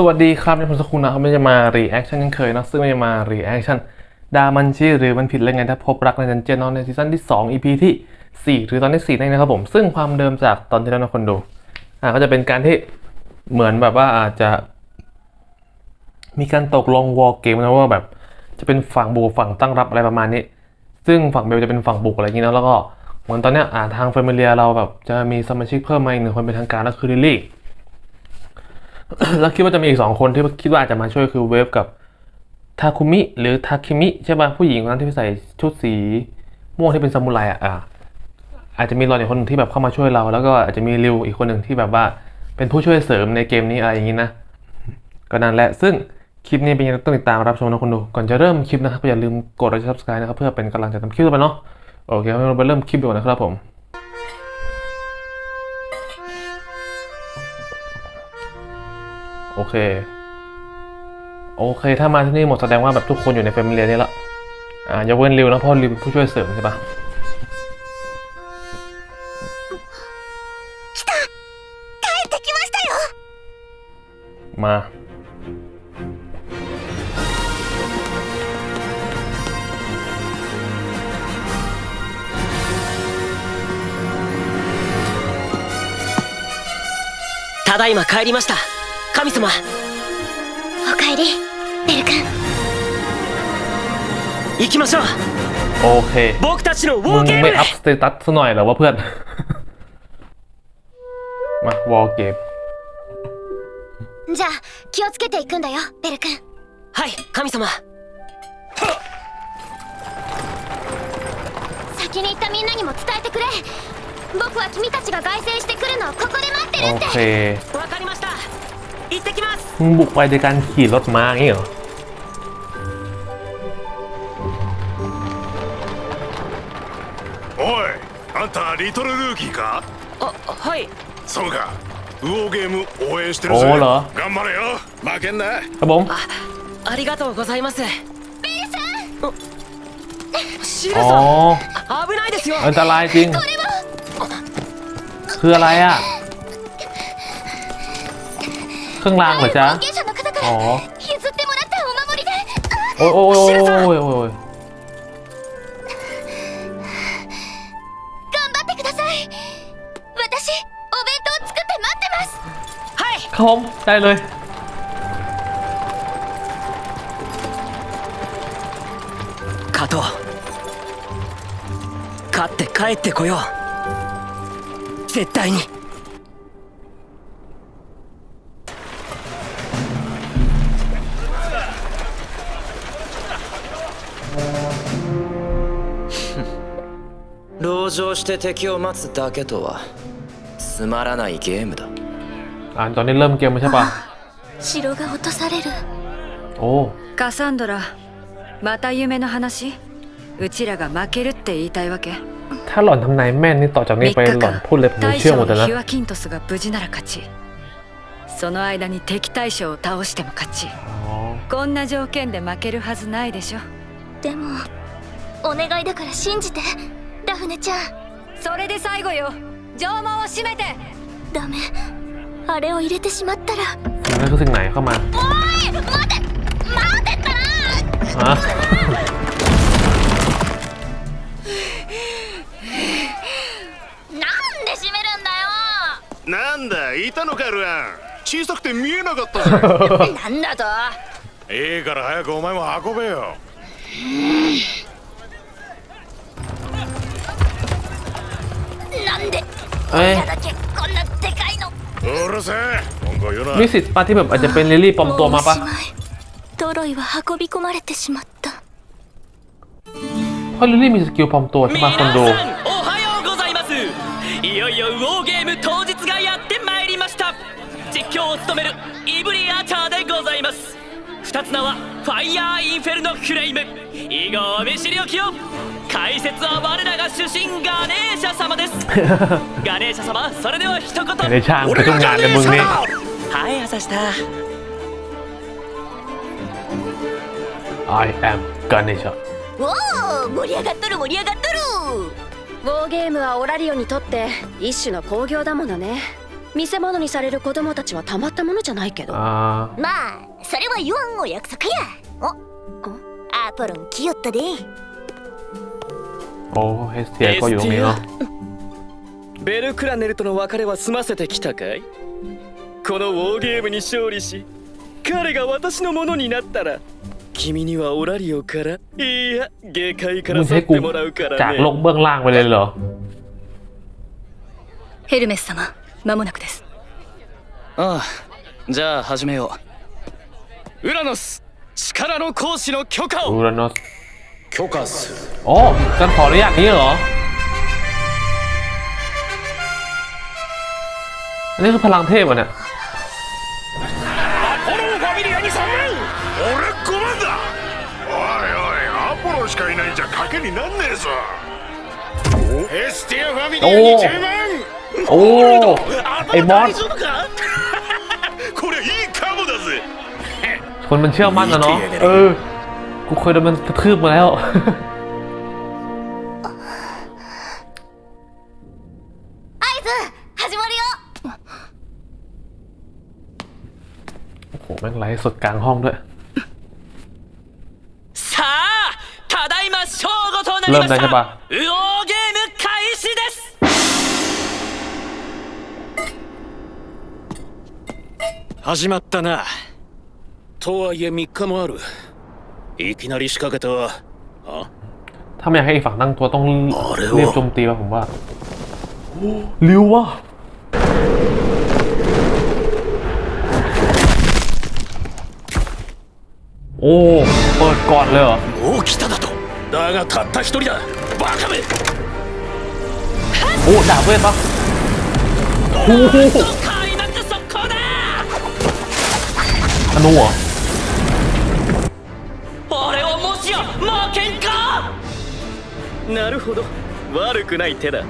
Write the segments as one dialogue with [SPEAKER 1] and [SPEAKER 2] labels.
[SPEAKER 1] สวัสดีครับในผมสกุลนะครับไม่จะมา reaction ยังเคยนะซึ่งไม่จะมา reaction ดามันชีหรือมันผิดแล้วไงถ้าพบรักในดันเจียนนอะในซีซั่นที่ 2 EP ที่ 4 หรือตอนที่ 4 นั่นเองนะครับผม ซึ่งความเดิมจากตอนที่แล้วนะคนดูอ่าก็จะเป็นการที่เหมือนแบบว่าอาจจะ มีการตกลงวอลเกมนะว่าแบบจะเป็นฝั่งบุกฝั่งตั้งรับอะไรประมาณนี้ ซึ่งฝั่งเบลจะเป็นฝั่งบุกอะไรอย่างนี้นะแล้วก็เหมือนตอนเนี้ยอ่าทางเฟมิเลียเราแบบจะมีสมาชิกเพิ่มมาอีกหนึ่งคนเป็นทางการก็คือลิลลี่ แล้วคิดว่าจะมีอีกสองคนที่คิดว่าอาจจะมาช่วยคือเวฟกับทาคุมิหรือทาคิมิใช่ป่ะผู้หญิงคนนั้นที่ใส่ชุดสีม่วงที่เป็นซามูไรอะอ่าอาจจะมีรอนอีกคนหนึ่งที่แบบเข้ามาช่วยเรา แล้วก็อาจจะมีริวอีกคนหนึ่งที่แบบว่าเป็นผู้ช่วยเสริมในเกมนี้อะไรอย่างนี้นะก็นั่นแหละซึ่งคลิปนี้เป็นยังต้องติดตามรับชมนะคนดูก่อนจะเริ่มคลิปนะครับอย่าลืมกดไลค์ subscribe นะครับเพื่อเป็นกำลังใจทำคลิปต่อไปเนาะโอเคเราไปเริ่มคลิปดีกว่านะครับผม โอเค โอเค ถ้ามาที่นี่หมดแสดงว่าแบบทุกคนอยู่ในแฟมิเลียนี่ละอ่ายกเว้นริวนะเพราะริวเป็นผู้ช่วยเสริมใช่ปะ
[SPEAKER 2] 帰ってきましたよ
[SPEAKER 1] มา
[SPEAKER 3] ただいま帰りました 神様
[SPEAKER 2] おかえりベル君
[SPEAKER 3] 行きましょう
[SPEAKER 1] โอเค
[SPEAKER 3] 僕たちのウォ
[SPEAKER 1] มึ
[SPEAKER 3] ー
[SPEAKER 1] ง
[SPEAKER 3] ゲーム
[SPEAKER 1] ไม่
[SPEAKER 3] へ
[SPEAKER 1] อัพสเตตัสซะหน่อยเหรอวะเพื่อน มาวอลเกม
[SPEAKER 2] じゃあ気をつけていくんだよベル君
[SPEAKER 3] はい神様
[SPEAKER 2] 先に行ったみんなにも伝えてくれ僕は君たちが凱旋してくるのをここで待って
[SPEAKER 1] โอ
[SPEAKER 2] るって
[SPEAKER 1] เค
[SPEAKER 3] わかりました 行ってきます
[SPEAKER 1] มึงบุกไปโดยการขี่รถม้าอย่างงี้เหรอ
[SPEAKER 4] おいあんたリトルルーキーか
[SPEAKER 3] あはい
[SPEAKER 4] そうかウォーゲーム応援してるぜ
[SPEAKER 1] おーら
[SPEAKER 4] 頑張れよ負けんな
[SPEAKER 1] ครับผม
[SPEAKER 3] ありがとうございますベルさんシル
[SPEAKER 1] อ๋
[SPEAKER 3] さん
[SPEAKER 1] อ
[SPEAKER 3] 危ないですよ
[SPEAKER 1] อันตรายจริง คืออะไรอ่ะ เครื่องรางเหรอจ๊ะ
[SPEAKER 2] 後継者の方か
[SPEAKER 1] อ๋อ
[SPEAKER 2] ら譲ってもらったお守りであ
[SPEAKER 1] โอ้ยโอ้ยโอ้ยโอ้ยโอ้ย
[SPEAKER 2] 頑張ってください私お弁当作って待ってます
[SPEAKER 3] はい
[SPEAKER 1] ครับผมได้เลย
[SPEAKER 3] 加藤勝って帰ってこよう絶対に
[SPEAKER 5] 籠城して敵を待つだけとはつまらないゲームだ
[SPEAKER 1] อ่านตอนนี้เริ่มเกมแล้วใช่ปะ
[SPEAKER 2] 城が落とされる
[SPEAKER 1] โอ้
[SPEAKER 6] カサンドラまた夢の話うちらが負けるって言いたいわけ
[SPEAKER 1] ถ้าหล่อนทำนายแม่นนี่ต่อจากนี้
[SPEAKER 6] 3
[SPEAKER 1] ไป
[SPEAKER 6] 日
[SPEAKER 1] หล่อน
[SPEAKER 6] 間
[SPEAKER 1] พูดเลยผม
[SPEAKER 6] 大
[SPEAKER 1] เชื่อหม
[SPEAKER 6] 将
[SPEAKER 1] ดเลยนะ
[SPEAKER 6] のヒワキントスが無事なら勝ちその間に敵大将を倒しても勝ち
[SPEAKER 1] อ๋อ
[SPEAKER 6] こんな条件で負けるはずないでしょ
[SPEAKER 2] でもお願いだから信じてダフネちゃん
[SPEAKER 6] それで最後よ城門を閉めて
[SPEAKER 2] ダメあれを入れてしまったら
[SPEAKER 1] สิ่งนั้นคือสิ่งไหนเข้ามา
[SPEAKER 2] おい待て待てったら
[SPEAKER 1] ฮะ
[SPEAKER 2] なんで閉めるんだ
[SPEAKER 4] なんだいたのかルアン小さくて見えなかったぜ
[SPEAKER 2] よなんだと
[SPEAKER 4] ええから早くお前も運べよ
[SPEAKER 2] なんで
[SPEAKER 1] เ อ้ย
[SPEAKER 2] だけこんなでかいの
[SPEAKER 4] うるせえ文句を言うな
[SPEAKER 1] มีสิทธิ์ปะที่แบบอาจจะเป็นลิลลี่ปลอมตัวมาปะ
[SPEAKER 2] もうおしまいトロイは運び込まれてしまった
[SPEAKER 1] เพราะลิลลี่มีสกิลปลอมตัวใช่ปะคนดู
[SPEAKER 3] 皆さんおはようございますいよいよウォーゲーム当日がやってまいりました実況を務めるイブリアーチャーでございます 二つ名はファイヤーインフェルノフレイム。以後お見知りおきよ解説は我らが主審ガネーシャ様です。ガネーシャ様それでは一言。
[SPEAKER 1] ガネーシャ俺がガネーシャ
[SPEAKER 3] はい朝下
[SPEAKER 1] I am ガネーシャ
[SPEAKER 2] おお盛り上がっとる盛り上がっとる
[SPEAKER 6] ウォーゲームはオラリオにとって一種の興行だものね
[SPEAKER 2] 見せ物にされる子供たちはたまったものじゃないけど
[SPEAKER 1] อ่า
[SPEAKER 2] まあそれは言わんお約束やおアポロン来よったで
[SPEAKER 1] โอ้เฮสเทียก็อยู่ตรงนี้เนาะ
[SPEAKER 3] ベルクラネルとの別れは済ませてきたかいこのウォーゲームに勝利し彼が私のものになったら君にはオラリオからいや下界か
[SPEAKER 1] มึ
[SPEAKER 3] ら
[SPEAKER 1] ง
[SPEAKER 3] 去
[SPEAKER 1] ให้
[SPEAKER 3] っ
[SPEAKER 1] กู
[SPEAKER 3] てもらうから
[SPEAKER 1] จาก
[SPEAKER 3] ね
[SPEAKER 1] โลกเบื้องล่างไปเลยเหรอ
[SPEAKER 6] ヘルメス様 間もなくです
[SPEAKER 3] ああじゃあ始めようウラノス力の行使の許可
[SPEAKER 1] อู
[SPEAKER 3] を
[SPEAKER 1] รานอส
[SPEAKER 4] 許可する
[SPEAKER 1] โอ้การขออนุญาตนี้เหรอ อันนี้คือพลังเทพอ่ะเนี่ย
[SPEAKER 4] 俺5番だおいおいアポロンしかいないんじゃ賭けになんねえぞエスティアファミリアに10万
[SPEAKER 1] โอ้ ไอ้มอส
[SPEAKER 4] 丈夫かこれいいカモだぜ
[SPEAKER 1] คนมันเชื่อมั่นนะเนาะ เออ กูเคยโดนมันกระทืบมาแล้ว
[SPEAKER 2] 合図始まるよ
[SPEAKER 1] โอ้โห แม่งไลฟ์สดกลางห้องด้วย
[SPEAKER 3] さあただいま正午となりまし
[SPEAKER 1] เริ่มได้ใช่ปะ
[SPEAKER 3] たウ 始
[SPEAKER 7] まったなとはいえ3日もあるいきなり仕掛けたわあ
[SPEAKER 1] ถ้าไม่อยากให้อีกฝั่งตั้งตัวต้อง
[SPEAKER 7] อ๋อเร็ว
[SPEAKER 1] รีบโจมตีว่ะผมว่าโอ้เร็วว่ะ โอ้ เปิดก่อนเลยเหรอ
[SPEAKER 7] もう来ただとだがたった一人だバカめ
[SPEAKER 1] โอ้ดาบเวทปะโอ้ ธนูเหรอ
[SPEAKER 3] 俺をもしや負けんかなるほど悪くない手だ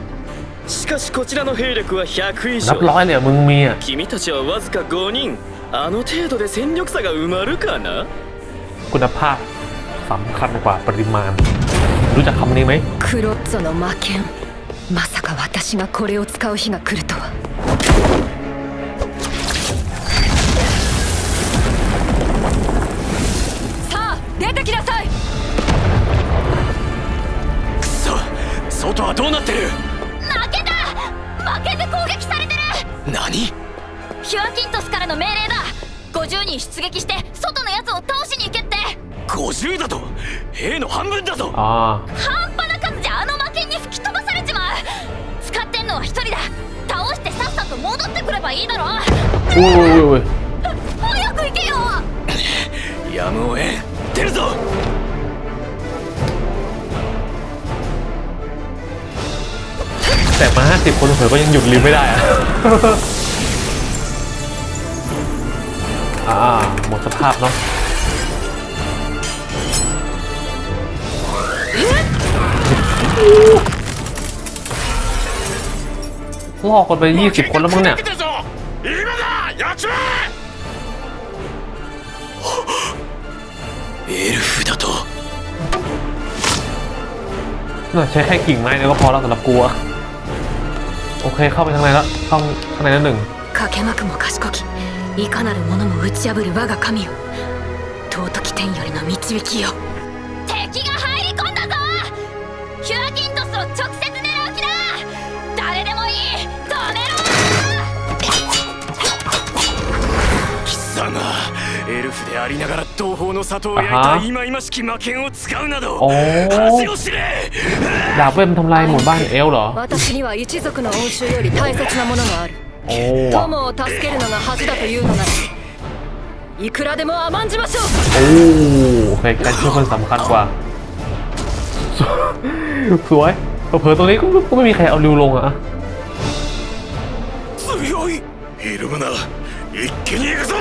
[SPEAKER 3] しかしこちらの兵力は100以
[SPEAKER 1] นับ
[SPEAKER 3] 上
[SPEAKER 1] ร้อยเลยเหรอมึงมีอ่ะ
[SPEAKER 3] 君たちはわずか5人あの程度で戦力差が埋まるかな
[SPEAKER 1] คุณภาพสำคัญกว่าปริมาณ รู้จักคำนี้ไหม
[SPEAKER 6] クロッツォの魔剣まさか私がこれを使う日が来る 出
[SPEAKER 2] 撃して外のやつを倒しに行けって
[SPEAKER 7] 50だと兵の半分だぞ
[SPEAKER 1] อ่า
[SPEAKER 2] 半端な数じゃあの魔剣に吹き飛ばされちまう使ってんのは一人だ倒してさっさと戻ってくればいいだろ
[SPEAKER 1] โอ้ยโอ้ยโอ้ย
[SPEAKER 2] 早く行けよ
[SPEAKER 7] やむを得ん出るぞ
[SPEAKER 1] แต่มาห้าสิบคนเผยก็ยังหยุดริวไม่ได้อะ อ่าหมดสภาพเนาะลอกกันไปยี่สิบคนแล้วมั้งเนี่ย
[SPEAKER 7] เอลฟ์
[SPEAKER 1] น่าใช้แค่กิ่งไม้เนี่ยก็พอแล้วสำหรับกูอะโอเคเข้าไปข้างในแล้วข้างข้างในนั่นหนึ่ง
[SPEAKER 6] いかなる者も打ち破る我が神よ尊き天よりの導きよ
[SPEAKER 2] 敵が入り込んだぞヒュアキントスを直接狙う気だ誰でもいい止めろ
[SPEAKER 7] 貴様エルフでありながら東方の里を焼い
[SPEAKER 1] あは
[SPEAKER 7] た忌々しき魔剣を使うなど
[SPEAKER 1] おー
[SPEAKER 7] 恥を知れ
[SPEAKER 1] ดาบเวทมันทำลายหมู่บ้านเอลเหรอ
[SPEAKER 6] 私には一族の恩衆より大切なものがある
[SPEAKER 1] โอ้ว่ะ
[SPEAKER 6] 友を助けるのが恥だというのならいくらでも甘んじましょう
[SPEAKER 1] โอ้โอเคการช่วยคนสำคัญกว่า สวยเผลอๆตรงนี้ก็ก็ไม่มีใครเอาริวลงอะ
[SPEAKER 7] 強い
[SPEAKER 4] ひるむな一気に行くぞ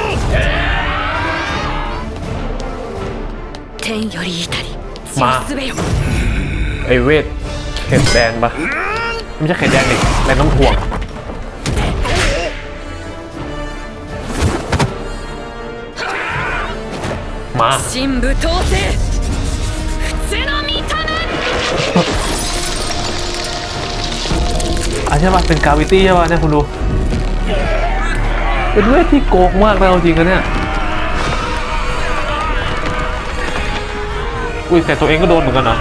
[SPEAKER 6] 天より至り
[SPEAKER 1] まあ
[SPEAKER 6] 血すべよ
[SPEAKER 1] ไอเวทเข็ดแดงปะไม่ใช่เข็ดแดงดิแรงน้ำถ่วง มาอันนี้มัเป็นกาวิตี้ใช่ป่ะเนี่ยคุณดู เป็นเวทที่โกงมากเลยจริงกันเนี่ย อุ้ยแต่ตัวเองก็โดนเหมือนกันนะ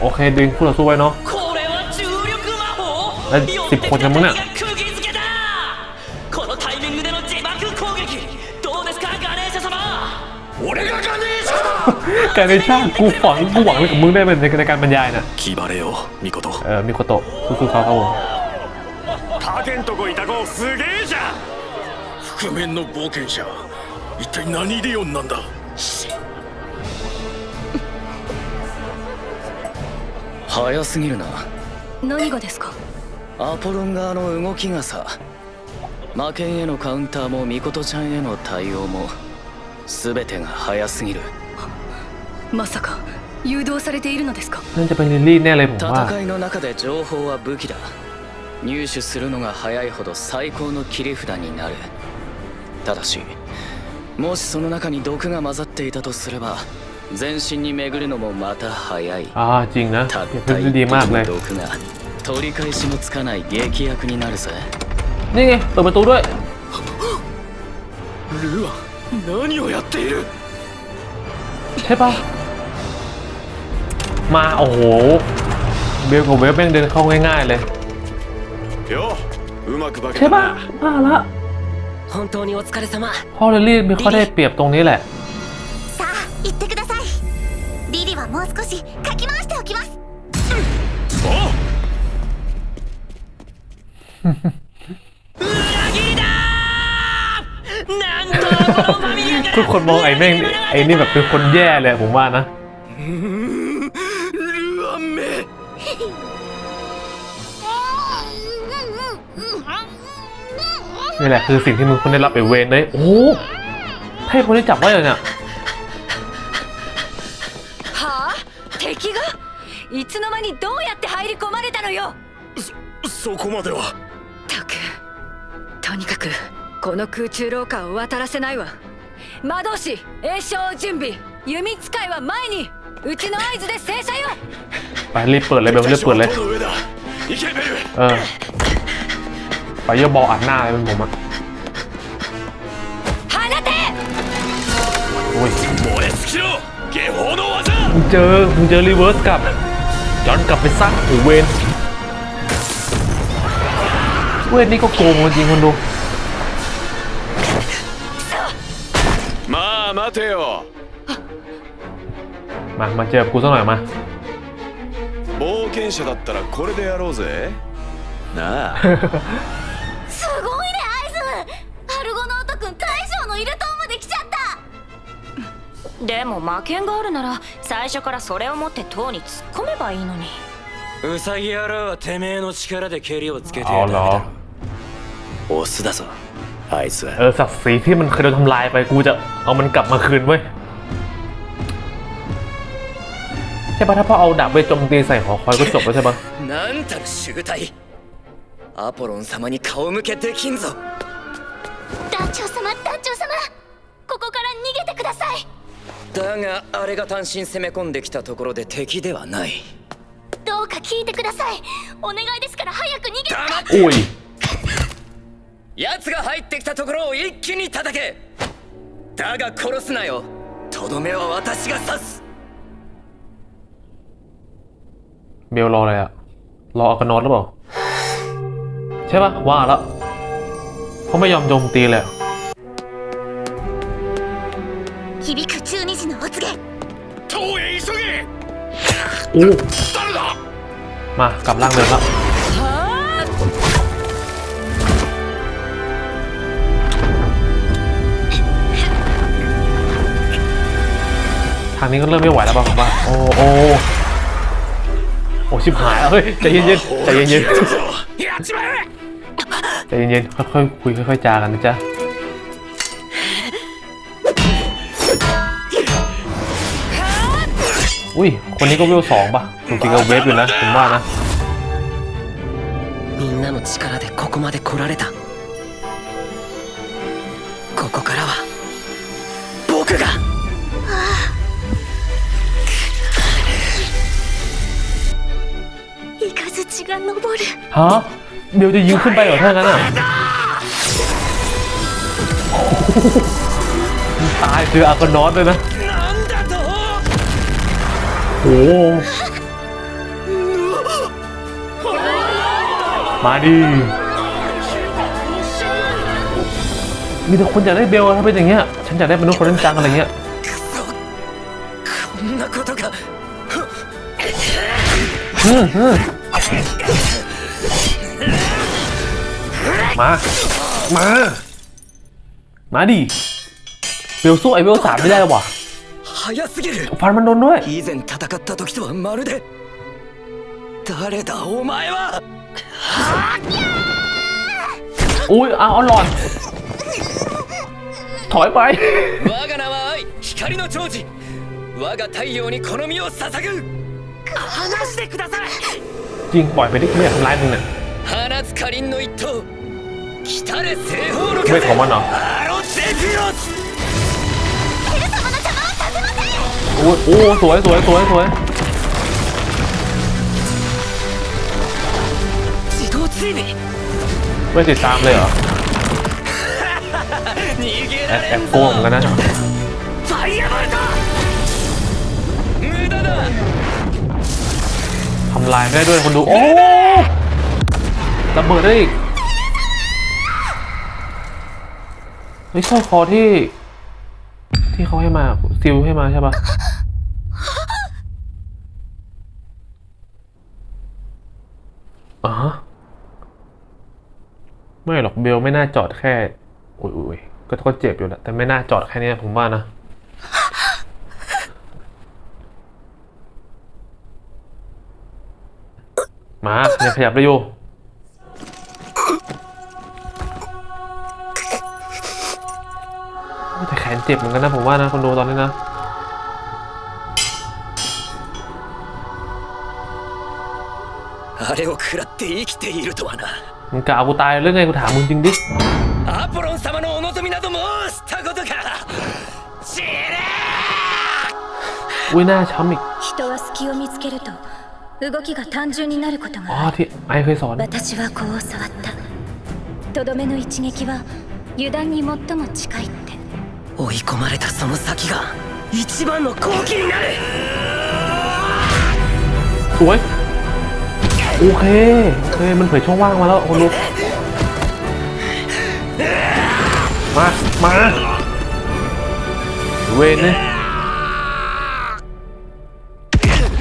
[SPEAKER 1] โอเคดึงคู่ต่อสู้ไว้เนาะ
[SPEAKER 3] แล้วสิบค
[SPEAKER 4] นจะมึงเนี่ย
[SPEAKER 1] การในชาติกูฝังกูหวังอะไรกับมึงได้เป็นในการบรรยายน่ะ
[SPEAKER 7] 気張れよミコト
[SPEAKER 1] เออมิโคโตะสู้ๆเขาครับผม
[SPEAKER 4] タケンとこいた子すげえじゃん覆面の冒険者一体何リオンなんだ
[SPEAKER 5] 早すぎるな
[SPEAKER 6] 何がですか
[SPEAKER 5] アポロン側の動きがさ魔剣へのカウンターもミコトちゃんへの対応も全てが早すぎる
[SPEAKER 6] まさか誘導されているのですか
[SPEAKER 1] น่าจะเป็นลิลลี่แน่เลยผมว่า
[SPEAKER 5] 戦いの中で情報は武器だ入手するのが早いほど最高の切り札になるただしもしその中に毒が混ざっていたとすれば全身に巡るのもまた早い
[SPEAKER 1] อ่าจริงนะ
[SPEAKER 5] たっ
[SPEAKER 1] เก็บ
[SPEAKER 5] た
[SPEAKER 1] ได้
[SPEAKER 5] 一
[SPEAKER 1] ดี
[SPEAKER 5] 滴
[SPEAKER 1] มากเลย
[SPEAKER 5] の毒が取り返しもつかない劇薬になるぜ
[SPEAKER 1] นี่ไงเปิดประตูด้วย
[SPEAKER 7] ルアン何をやっている
[SPEAKER 1] ใช่ปะ มาโอ้โหเบลกับเวฟแม่งเดินเข้าง่ายๆเลย
[SPEAKER 4] ようまく化け
[SPEAKER 1] ใช่
[SPEAKER 4] た
[SPEAKER 1] ปะ
[SPEAKER 4] な
[SPEAKER 1] มาละ
[SPEAKER 6] 本当にお疲れ様
[SPEAKER 1] พ่อลิลลี่ไม่ค่อยได้เปรียบตรงนี้แหละ
[SPEAKER 2] さあ行ってくださいリリはもう少しかき回しておきます
[SPEAKER 3] 裏切りだーなんとこのファミリアが
[SPEAKER 1] ทุกคนมองไอ้แม่งไอ้นี่แบบเป็นคนแย่เลยผมว่านะ
[SPEAKER 7] ル
[SPEAKER 1] นี่แหละคือสิ่งที่มึงควรได้รับไอ้เวนเลยโอ้โหให้คนได้จับไว้เลยเนี่ย
[SPEAKER 6] はあ敵がいつの間にどうやって入り込まれたのよ
[SPEAKER 4] そこまでは
[SPEAKER 6] たくとにかくこの空中廊下を渡らせないわ魔導士栄唱準備弓使いは前にうちの合図で正射よ
[SPEAKER 1] ไปรีบเปิดเลยเบลรีบเปิดเลย
[SPEAKER 4] この上だ行けベル
[SPEAKER 1] เออ ไปเยอะบอลอัดหน้าเลยเป็นผมอะ
[SPEAKER 6] 放て
[SPEAKER 1] โอ้ย
[SPEAKER 4] 燃え尽きろ下法の技
[SPEAKER 1] มึงเจอมึงเจอรีเวิร์สกลับย้อนกลับไปซะโอ้เวนเวนนี่ก็โกงจริงๆคนดู
[SPEAKER 4] まあ待てよ
[SPEAKER 1] มามาเจอกับกูสักหน่อยมา
[SPEAKER 4] 冒険者だったらこれでやろうぜなあ
[SPEAKER 2] で
[SPEAKER 8] も魔剣があるなら最初からそれを持って塔に突っ込めばいいのに
[SPEAKER 7] ウサギ野郎はてめえの力で蹴りをつけて
[SPEAKER 1] เอาเหรอ
[SPEAKER 7] オスだぞあいつ
[SPEAKER 1] เอ
[SPEAKER 7] は
[SPEAKER 1] อศักดิ์ศรีที่มันเคยโดนทำลายไปกูจะเอามันกลับมาคืนเว้ยใช่ปะถ้าพ่อเอาดาบไปโจมตีใส่หอคอยก็จบแล้วใช่ปะ
[SPEAKER 5] なんたる醜態アポロン様に顔向けできんぞ
[SPEAKER 2] 団長様団長様ここから逃げてください
[SPEAKER 5] だがあれが単身攻め込んできたところで敵ではない
[SPEAKER 2] どうか聞いてくださいお願いですから早く逃げて
[SPEAKER 5] 黙っ
[SPEAKER 1] โอ้ย
[SPEAKER 5] 奴が入ってきたところを一気に叩けだが殺すなよとどめは私が刺す
[SPEAKER 1] เบลรออะไรอะรออากานอสหรือเปล่า ใช่ปะว่าแล้วเขาไม่ยอมโจมตีเลยอะ
[SPEAKER 2] 響く
[SPEAKER 1] มากลับร่างเดิมแล้ทางนี้ก็เริ่มไม่ไหวแล้วป่ะผมว่าโอ้โอ้โอ้ชิบหายแล้วเฮ้ยใจเย็นๆใจเย็นๆใจเย็นๆค่อยๆคุยค่อยๆจากันนะจ๊ะ อุ้ย คนนี้ก็เวลสองป่ะจริงๆก็เวฟอยู่นะผมว่านะ
[SPEAKER 5] みんなの力でここまで来られたここからは僕が
[SPEAKER 2] 生か ず血が昇る
[SPEAKER 1] ฮะเบลจะยิงขึ้นไปเหรอถ้างั้นอ่ะตายคืออากอนอสเลยนะ
[SPEAKER 3] なんだと
[SPEAKER 1] โอ้มาดิ มีแต่คนอยากได้เบลถ้าเป็นอย่างเงี้ย ฉันอยากได้มนุษย์คนเล่นจังอะไรเงี้ยมา มา มาดิ เบลสู้ไอเบลสามไม่ได้หรอ
[SPEAKER 5] 早すぎる。
[SPEAKER 1] ンの絵。
[SPEAKER 5] 以前戦った時とはまるで。誰だ、お前は。
[SPEAKER 1] ト。
[SPEAKER 5] 我が名は愛、光の長寿。我が太陽にこの身を捧ぐ。
[SPEAKER 3] 話してください。
[SPEAKER 1] ジン、イ
[SPEAKER 5] バイ、かりんの一刀。来たれ、西方の。
[SPEAKER 1] อ้โอ้สวยสวยสวยสวยไม่ติดตามเลยเหรอแอบแอบโกงกันนะทำลายไม่ได้ด้วยคนดู โอ้ระเบิดได้อีกเฮ้ยสร้อยคอที่ ที่เขาให้มาซิลให้มาใช่ปะ ไม่หรอกเบลไม่น่าจอดแค่อุ้ยอุ้ยก็ก็เจ็บอยู่แหละแต่ไม่น่าจอดแค่เนี้ยผมว่านะ มาเนี่ยขยับได้อยู่แต่แขนเจ็บเหมือนกันนะผมว่านะคนดูตอนนี้นะ
[SPEAKER 5] あれを食らって生きているとはな
[SPEAKER 1] มึงกะเอากูตายเรื่องไงกูถามมึงจริงดิ
[SPEAKER 5] アポロン様のお望みなど申したことか知れ
[SPEAKER 1] อุ้ยหน้าช้ำอีก
[SPEAKER 2] 人は隙を見つけると動きが単純になること
[SPEAKER 1] อ๋อ
[SPEAKER 2] がある
[SPEAKER 1] ที่ไอเคยสอน
[SPEAKER 2] 私はこう教わったとどめの一撃は油断に最も近いって
[SPEAKER 5] 追い込まれたその先が一番の好機になる
[SPEAKER 1] สวย โอเค โอเค มันเผยช่องว่างมาแล้วคนดูมา มาเวนเนี่ย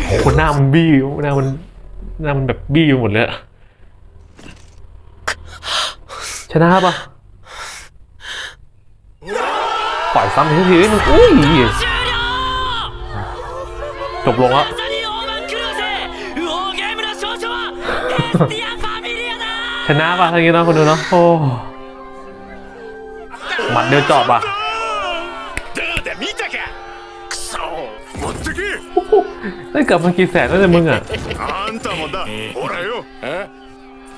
[SPEAKER 1] โอ้โหน้ามันบี้หน้ามันหน้ามันแบบบี้อยู่หมดเลยชนะปะปล่อยซ้ำอีกทีมันอุ้ยจบลงแล้ว ชนะป่ะทั้งนี้เนาะคุณดูเนาะโอ้หมัดเดียวจอบป่ะได้เกือบมากี่แสนแล้วเนี่ยมึงอะ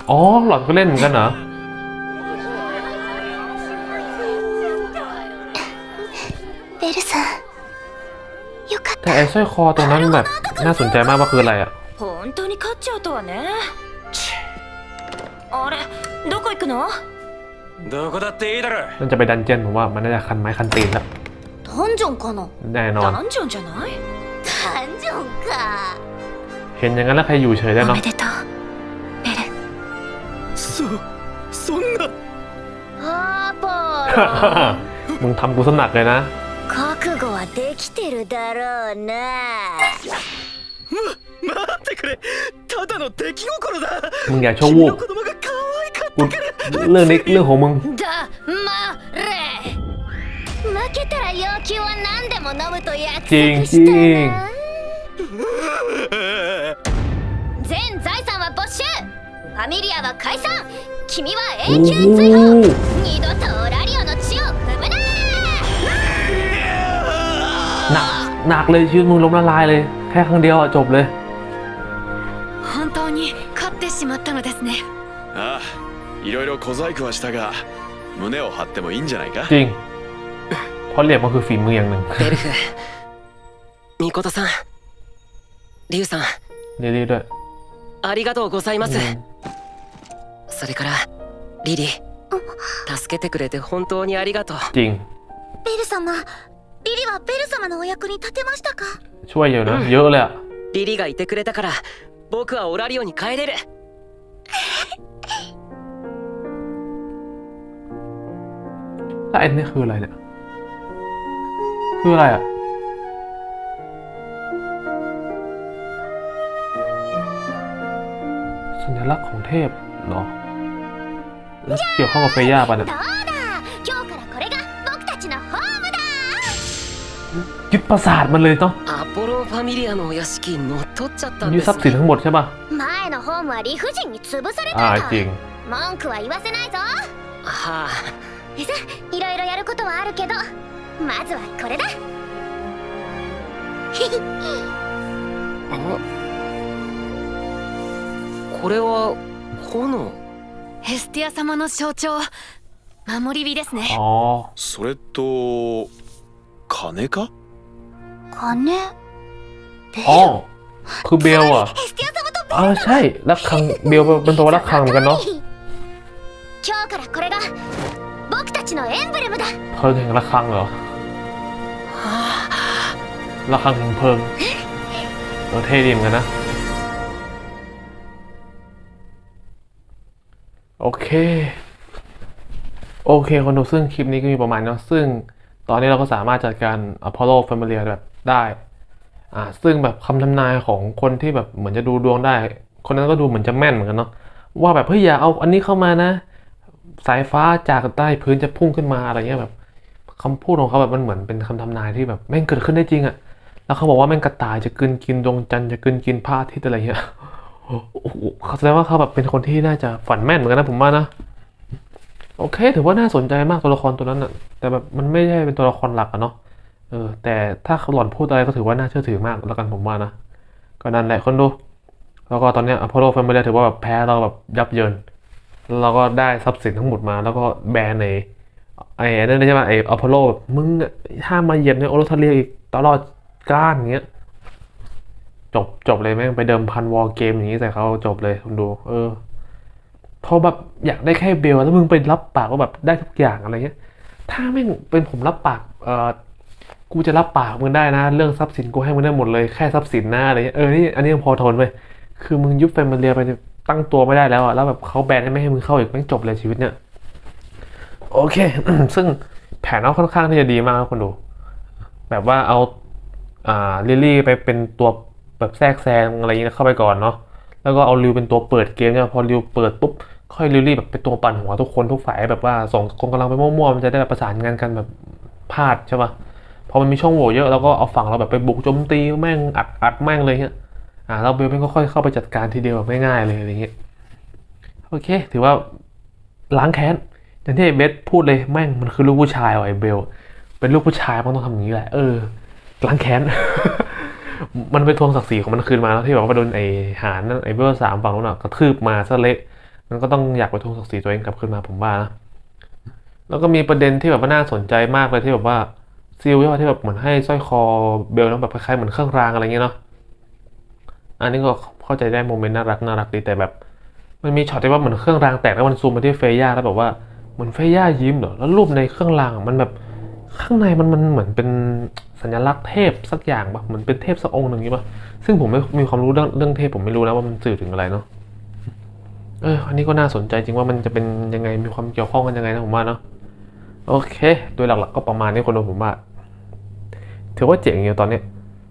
[SPEAKER 1] อ๋อหลอดก็เล่นเหมือนกันเหรอแต่ไอ้สร้อยคอตรงนั้นแบบน่าสนใจมากว่าคืออะไรอะ
[SPEAKER 8] あれどこ行くの
[SPEAKER 7] どこだっていいだろ
[SPEAKER 1] มันจะไปดันเจียนผมว่ามันน่าจะคันไม้คันตีนแล้ว
[SPEAKER 8] ダンジョンかな
[SPEAKER 1] แน่นอน
[SPEAKER 8] ダンジョンじゃない
[SPEAKER 2] たダンジョンか
[SPEAKER 1] เห็นอย่างนั้นแล้วใครอยู่เฉยได้
[SPEAKER 2] お
[SPEAKER 1] เนาะ
[SPEAKER 2] めでとうベル
[SPEAKER 5] そそんな
[SPEAKER 2] アポ
[SPEAKER 1] มึงทำกูสนักเลยนะ
[SPEAKER 2] 覚悟はできてるだろうな
[SPEAKER 5] 待ってくれただの出来心だ
[SPEAKER 1] มึงอย่าโชว์วูบ
[SPEAKER 5] 子供が可愛かっ
[SPEAKER 1] กูเรื่องนี้เรื่องของมึง
[SPEAKER 2] だまれ負けたら要求は何でも飲むと約束
[SPEAKER 1] ジン
[SPEAKER 2] した
[SPEAKER 1] ジン
[SPEAKER 2] な全財産は没収ファミリアは解散君は
[SPEAKER 1] โอ้
[SPEAKER 2] 永久
[SPEAKER 1] โห
[SPEAKER 2] 追放二度とオラリオの地を踏むな
[SPEAKER 1] หนักหนักเลยชีวิตมึงล้มละลายเลย แค่ครั้งเดียวอะจบเลย
[SPEAKER 6] 本当に勝ってしまったのですね
[SPEAKER 9] ああ いろいろ小細工はしたが胸を張ってもいいんじゃないか
[SPEAKER 1] จริง เพราะเหลี่ยมมันคือฝีมืออย่างหนึ่ง
[SPEAKER 5] ベルフミコトさんリュウさん
[SPEAKER 1] เรื่อยๆด้วย
[SPEAKER 3] ありがとうございます、
[SPEAKER 5] それからリリー助けてくれて本当にありがとう
[SPEAKER 1] จริง
[SPEAKER 2] ベル様リリはベル様のお役に立てましたか
[SPEAKER 1] ช่วยเยอะนะ เยอะเลยอะ
[SPEAKER 5] リリがいてくれたから僕はオラリオに帰れる
[SPEAKER 1] แล้วไอ้นี่คืออะไรเนี่ย คืออะไรอะสัญลักษณ์ของเทพเหรอ แล้วเกี่ยวข้องกับเฟย่าปะเนี่ย
[SPEAKER 2] どうだ今日からこれが僕たちのホームだ
[SPEAKER 1] ยึดปราสาทมันเลยเนาะ
[SPEAKER 5] アポロンファミリアのお屋敷乗っ取っちゃったん
[SPEAKER 1] ยึ
[SPEAKER 5] で
[SPEAKER 1] ด
[SPEAKER 5] す
[SPEAKER 1] ทรัพย์สินทั้งหมดใช่ปะ
[SPEAKER 2] 前のホームは理不尽に潰され
[SPEAKER 1] อ่า
[SPEAKER 2] たんだ
[SPEAKER 1] จริง
[SPEAKER 2] 文句は言わせないぞ
[SPEAKER 5] はあ
[SPEAKER 2] さいろいろやることはあるけどまずはこれだ
[SPEAKER 5] これは炎
[SPEAKER 6] ヘスティア様の象徴守り火ですね
[SPEAKER 1] อ๋อ
[SPEAKER 9] それと金か
[SPEAKER 2] 金
[SPEAKER 1] อ๋อ คือเบลอะ
[SPEAKER 2] ヘスティア様と
[SPEAKER 1] อ่าใช่รักคังเบลเป็นตัวรักคังเหมือนกันเนาะ
[SPEAKER 2] 今日からこれが 僕たちのエンブレムだ
[SPEAKER 1] เพิงแห่งระฆังเหรอระฆังแห่งเพลิงเออเท่ดีเหมือนกันนะ โอเค โอเคคนดูซึ่งคลิปนี้ก็มีประมาณเนาะซึ่งตอนนี้เราก็สามารถจัดการอพอลโลแฟมิเลียแบบได้ อ่า ซึ่งแบบคำทำนายของคนที่แบบเหมือนจะดูดวงได้ คนนั้นก็ดูเหมือนจะแม่นเหมือนกันเนาะว่าแบบเฮ้ยอย่าเอาอันนี้เข้ามานะ สายฟ้าจากใต้พื้นจะพุ่งขึ้นมาอะไรเงี้ยแบบคำพูดของเขาแบบมันเหมือนเป็นคำทำนายที่แบบแม่งเกิดขึ้นได้จริงอะแล้วเขาบอกว่าแม่งกระต่ายจะกลืนกินดวงจันทร์จะกลืนกินพระอาทิตย์อะไรเงี้ยโอ้โหเขาแสดงว่าเขาแบบเป็นคนที่น่าจะฝันแม่นเหมือนกันนะผมว่านะโอเค ถือว่าน่าสนใจมากตัวละครตัวนั้นอะแต่แบบมันไม่ใช่เป็นตัวละครหลักอะเนาะเออแต่ถ้าหล่อนพูดอะไรก็ถือว่าน่าเชื่อถือมากแล้วกันผมว่านะก็นั่นแหละคนดูแล้วก็ตอนเนี้อพอลโลแฟมิเลียถือว่าแบบแพ้เราแบบยับเยิน เราก็ได้ทรัพย์สินทั้งหมดมาแล้วก็แบนไอ้ไอ้นั่นใช่ไหมไอ้อพอลโลแบบมึงอะห้ามาเหยียบในโอโรทาเรียอีกตลอดกาลอย่างเงี้ยจบจบเลยแม่งไปเดิมพันวอลเกมอย่างนี้ใส่เขาจบเลยคุณดู เออเพราะแบบอยากได้แค่เบลแล้วมึงไปรับปากว่าแบบได้ทุกอย่างอะไรเงี้ย ถ้าแม่งเป็นผมรับปากเออกูจะรับปากมึงได้นะ เรื่องทรัพย์สินกูให้มึงได้หมดเลยแค่ทรัพย์สินหนะอะไรเงี้ยเออนี่อันนี้ยังพอทนไปคือมึงยุบแฟมิเลียไป ตั้งตัวไม่ได้แล้วอะแล้วแบบเขาแบนให้ไม่ให้มึงเข้าอีกแม่งจบเลยชีวิตเนี่ย โอเค ซึ่งแผนเขาค่อนข้างที่จะดีมากคนดู แบบว่าเอาอ่าลิลลี่ไปเป็นตัวแบบแทรกแซงอะไรอย่างเงี้ยเข้าไปก่อนเนาะแล้วก็เอาริวเป็นตัวเปิดเกมเนี่ยพอริวเปิดปุ๊บค่อยลิลลี่แบบเป็นตัวปั่นหัวทุกคนทุกฝ่ายแบบว่าส่งกองกำลังไปมั่วๆมันจะได้แบบประสานงานกันแบบพลาดใช่ปะพอมันมีช่องโหว่เยอะเราก็เอาฝั่งเราแบบไปบุกโจมตีแม่งอัดอัดแม่งเลยเงี้ย อ่าเราเบลแม่ก็ค่อยเข้าไปจัดการทีเดียวแบบง่ายๆเลยอะไรเงี้ยโอเค ถือว่าล้างแค้นอย่างที่ไอ้เบสพูดเลยแม่งมันคือลูกผู้ชายว่ะไอ้เบล เป็นลูกผู้ชายมันต้องทำอย่างนี้แหละเออล้างแค้น มันเป็นทวงศักดิ์ศรีของมันคืนมาแล้วที่แบบว่าโดนไอ้หานั่นไอ้เบอร์สามฝั่งนู้นอะกระทืบมาซะเละมันก็ต้องอยากไปทวงศักดิ์ศรีตัวเองกลับคืนมาผมว่านะแล้วก็มีประเด็นที่แบบว่าน่าสนใจมากเลยที่แบบว่าซีลที่แบบเหมือนให้สร้อยคอเบลแล้วแบบคล้ายๆเหมือนเครื่องรางอะไรเงี้ยเนาะ อันนี้ก็เข้าใจได้โมเมนต์น่ารักน่ารักดีแต่แบบ มันมีช็อตที่ว่าเหมือนเครื่องรางแตกแล้วมันซูมมาที่เฟย่าแล้วแบบว่าเหมือนเฟย่ายิ้มเหรอแล้วรูปในเครื่องรางมันแบบข้างในมันมันเหมือนเป็นสัญลักษณ์เทพสักอย่างปะเหมือนเป็นเทพสักองค์หนึ่งนี้ปะซึ่งผมไม่มีความรู้เรื่องเรื่องเทพผมไม่รู้นะว่ามันสื่อถึงอะไรเนาะเอออันนี้ก็น่าสนใจจริงว่ามันจะเป็นยังไงมีความเกี่ยวข้องกันยังไงนะผมว่าเนาะโอเค โดยหลักๆก็ประมาณนี้คนดูผมว่าถือว่าเจ๋งอยู่ตอนนี้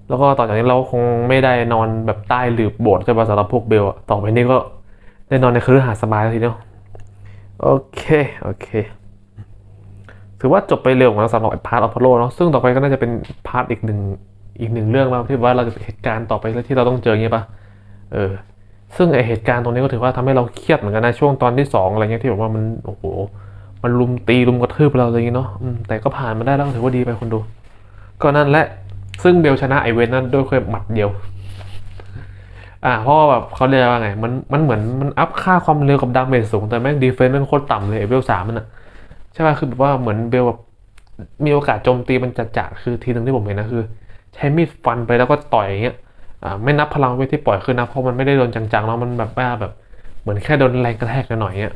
[SPEAKER 1] แล้วก็ต่อจากนี้เราคงไม่ได้นอนแบบใต้หลืบโบสถ์ใช่ป่ะสำหรับพวกเบลต่อไปนี้ก็ได้นอนในคฤหาสน์สบายแล้วทีเดียวโอเคโอเค ถือว่าจบไปเร็วของเราสำหรับพาร์ทอพอลโลเนาะซึ่งต่อไปก็น่าจะเป็นพาร์ทอีกหนึ่งอีกหนึ่งเรื่องแล้วที่ว่าเราจะเหตุการณ์ต่อไปแล้วที่เราต้องเจออย่างเงี้ยป่ะเออ ซึ่งไอเหตุการณ์ตรงนี้ก็ถือว่าทำให้เราเครียดเหมือนกันนะช่วงตอนที่สองอะไรเงี้ยที่แบบว่ามันโอ้โหมันลุมตีลุมกระทืบเราอะไรอย่างเงี้ยเนาะแต่ก็ผ่านมาได้แล้วก็ถือว่าดีไปคนดู ก็นั่นแหละ ซึ่งเบลชนะไอเวนนั้นด้วยแค่หมัดเดียว อ่าเพราะว่าแบบเขาเรียกว่าไง มันมันเหมือนมันอัพค่าความเร็วกับดาเมจสูงแต่แม่งดีเฟนซ์แม่งโคตรต่ำเลยเบลสามมันอะใช่ป่ะคือแบบว่าเหมือนเบลแบบมีโอกาสโจมตีมันจัดๆคือทีหนึ่งที่ผมเห็นนะคือ ใช้มีดฟันไปแล้วก็ต่อยอย่างเงี้ยอ่าไม่นับพลังเวทที่ปล่อยขึ้นนะเพราะมันไม่ได้โดนจังๆเนาะมันแบบว่าแบบเหมือนแค่โดนแรงกระแทกหน่อยเนี่ย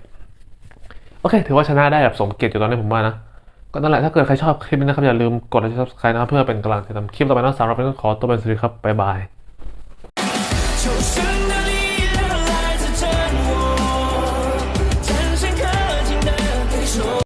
[SPEAKER 1] โอเค ถือว่าชนะได้แบบสมเกียรติอยู่ตอนนี้ผมว่านะ ก็นั่นแหละถ้าเกิดใครชอบคลิปนี้นะครับ อย่าลืมกดไลค์ subscribe นะครับ เพื่อเป็นกำลังใจทำคลิปต่อไปนะสำหรับวันนี้ก็ขอตัวเป็นสวัสดีครับ บ๊ายบาย